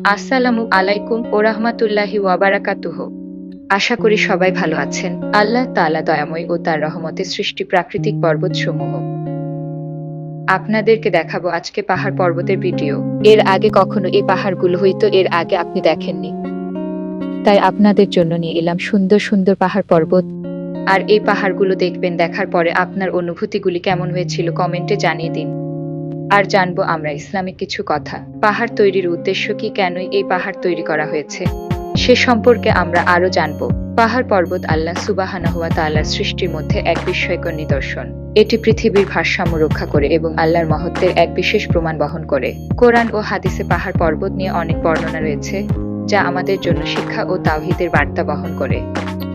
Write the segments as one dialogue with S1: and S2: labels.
S1: আসসালামু আলাইকুম ও রহমাতুল্লাহি ওয়াবারাকাতুহ আশা করি সবাই ভালো আছেন। আল্লাহ তাআলা দয়াময় ও তার রহমতে সৃষ্টি প্রাকৃতিক পর্বতসমূহ। আপনাদেরকে দেখাবো আজকে পাহাড় পর্বতের ভিডিও। এর আগে কখনো এই পাহাড়গুলো হয়তো এর আগে আপনি দেখেননি। তাই আপনাদের জন্য নিয়ে এলাম সুন্দর সুন্দর পাহাড় পর্বত। আর এই পাহাড়গুলো দেখবেন, দেখার পরে আপনার অনুভূতিগুলি কেমন হয়েছিল, কমেন্টে জানিয়ে দিন। আর জানব আমরা ইসলামিক কিছু কথা। পাহাড় তৈরির উদ্দেশ্য কি? কেনই এই পাহাড় তৈরি করা হয়েছে? সে সম্পর্কে আমরা আরও জানব। পাহাড় পর্বত আল্লাহ সুবাহানহুয়া তাআলার সৃষ্টির মধ্যে এক বিস্ময়কর নিদর্শন। এটি পৃথিবীর ভারসাম্য রক্ষা করে এবং আল্লাহর মহত্বের এক বিশেষ প্রমাণ বহন করে। কোরআন ও হাদিসে পাহাড় পর্বত নিয়ে অনেক বর্ণনা রয়েছে, যা আমাদের জন্য শিক্ষা ও তাওহিদের বার্তা বহন করে।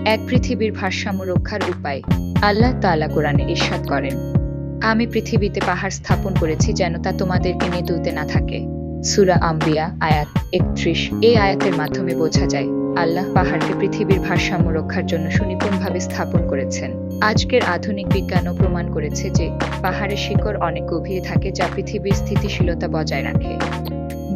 S1: এক পৃথিবীর ভারসাম্য রক্ষার উপায়। আল্লাহ তাআলা কোরআনে ইরশাদ করেন আমি পৃথিবীতে পাহাড় স্থাপন করেছি যেন তা তোমাদেরকে নিয়ে তুলতে না থাকে। সুরা আম্বিয়া, আয়াত একত্রিশ। এই আয়াতের মাধ্যমে বোঝা যায়, আল্লাহ পাহাড়কে পৃথিবীর ভারসাম্য রক্ষার জন্য সুনিপুণভাবে স্থাপন করেছেন। আজকের আধুনিক বিজ্ঞানও প্রমাণ করেছে যে পাহাড়ের শিকড় অনেক গভীরে থাকে যা পৃথিবীর স্থিতিশীলতা বজায় রাখে।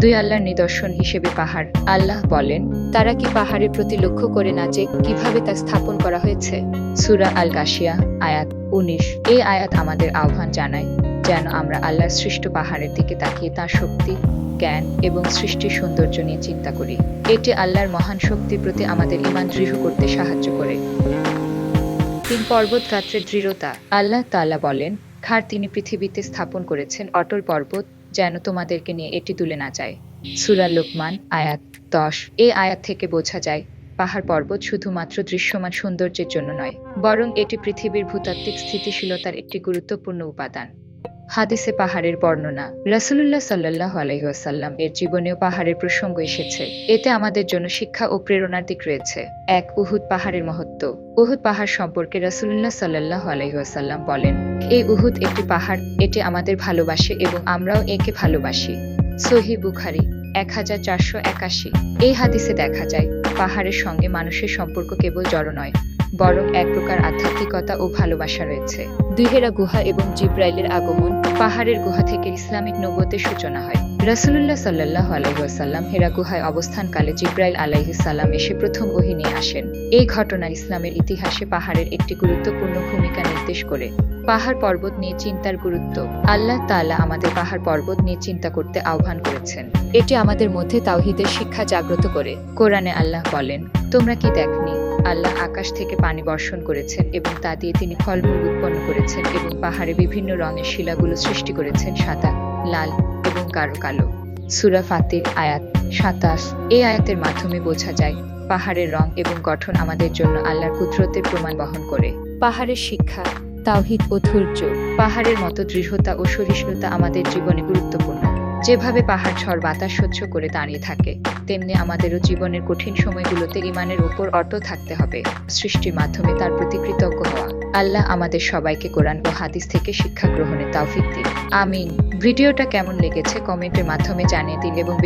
S1: দুই আল্লাহর নিদর্শন হিসেবে পাহাড়। আল্লাহ বলেন, তারা কি পাহাড়ের প্রতি লক্ষ্য করে না যে কীভাবে তা স্থাপন করা হয়েছে? সুরা আল গাশিয়া আয়াত উনিশ। এই আয়াত আমাদের আহ্বান জানায়, যেন আমরা আল্লাহর সৃষ্ট পাহাড়ের দিকে তাকিয়ে তার শক্তি, জ্ঞান এবং সৃষ্টির সৌন্দর্য নিয়ে চিন্তা করি। এটি আল্লাহর মহান শক্তির প্রতি আমাদের ইমান দৃঢ় করতে সাহায্য করে। তিন পর্বত গাত্রের দৃঢ়তা। আল্লাহ তাআলা বলেন, খার তিনি পৃথিবীতে স্থাপন করেছেন অটল পর্বত যেন তোমাদেরকে নিয়ে এটি তুলে না যায়। সুরা লোকমান, আয়াত দশ। এই আয়াত থেকে বোঝা যায়, পাহাড় পর্বত শুধুমাত্র দৃশ্যমান সৌন্দর্যের জন্য নয়, বরং এটি পৃথিবীর ভূতাত্ত্বিক স্থিতিশীলতার একটি গুরুত্বপূর্ণ উপাদান। হাদিসে পাহাড়ের বর্ণনা। রাসূলুল্লাহ সাল্লাহ আলহিহাসাল্লাম এর জীবনেও পাহাড়ের প্রসঙ্গ এসেছে। এতে আমাদের জন্য শিক্ষা ও প্রেরণার দিক রয়েছে। এক, উহুদ পাহাড়ের মহত্ব। উহুদ পাহাড় সম্পর্কে রাসূলুল্লাহ সাল্লাহ আলহিহাসাল্লাম বলেন, এই উহুদ একটি পাহাড়, এটি আমাদের ভালোবাসে এবং আমরাও একে ভালোবাসি। সহি বুখারি এক হাজার চারশো একাশি। এই হাদিসে দেখা যায়, পাহাড়ের সঙ্গে মানুষের সম্পর্ক কেবল জড় নয় বরং এক প্রকার আধ্যাত্মিকতা ও ভালোবাসা রয়েছে। দুইহেরা গুহা এবং জিব্রাইলের আগমন পাহাড়ের গুহা থেকে ইসলামিক নবতের সূচনা হয়। রাসূলুল্লাহ সাল্লাহ আলাইসাল্লাম হেরা গুহায় অবস্থানকালে জিব্রাইল আলাইহিস সালাম এসে প্রথম ওহী নিয়ে আসেন। এই ঘটনা ইসলামের ইতিহাসে পাহাড়ের একটি গুরুত্বপূর্ণ ভূমিকা নির্দেশ করে। পাহাড় পর্বত নিয়ে চিন্তার গুরুত্ব। আল্লাহ তাআলা আমাদের পাহাড় পর্বত নিয়ে চিন্তা করতে আহ্বান করেছেন। এটি আমাদের মধ্যে তাওহিদের শিক্ষা জাগ্রত করে। কোরআনে আল্লাহ বলেন, তোমরা কি দেখনি আল্লাহ আকাশ থেকে পানি বর্ষণ করেছেন এবং তা দিয়ে তিনি ফলমূল উৎপন্ন করেছেন এবং পাহাড়ে বিভিন্ন রঙের শিলাগুলো সৃষ্টি করেছেন সাদা লাল এবং কারও কালো। সুরা ফাতির আয়াত সাতাশ। এই আয়াতের মাধ্যমে বোঝা যায় পাহাড়ের রং এবং গঠন আমাদের জন্য আল্লাহর কুদরতের প্রমাণ বহন করে। পাহাড়ের শিক্ষা তাওহিদ ও ধৈর্য। পাহাড়ের মতো দৃঢ়তা ও সহিষ্ণুতা আমাদের জীবনে গুরুত্বপূর্ণ। যেভাবে পাহাড় ঝড় বাতাস সহ্য করে দাঁড়িয়ে থাকে, তেমনি আমাদেরও জীবনের কঠিন সময়গুলোতে ইমানের উপর অর্থ থাকতে হবে, সৃষ্টির মাধ্যমে তার প্রতি কৃতজ্ঞ হওয়া। আল্লাহ আমাদের সবাইকে কোরআন ও হাদিস থেকে শিক্ষা গ্রহণের তাওফিক দিন আমিন। ভিডিওটা কেমন লেগেছে কমেন্টের মাধ্যমে জানিয়ে দিন এবং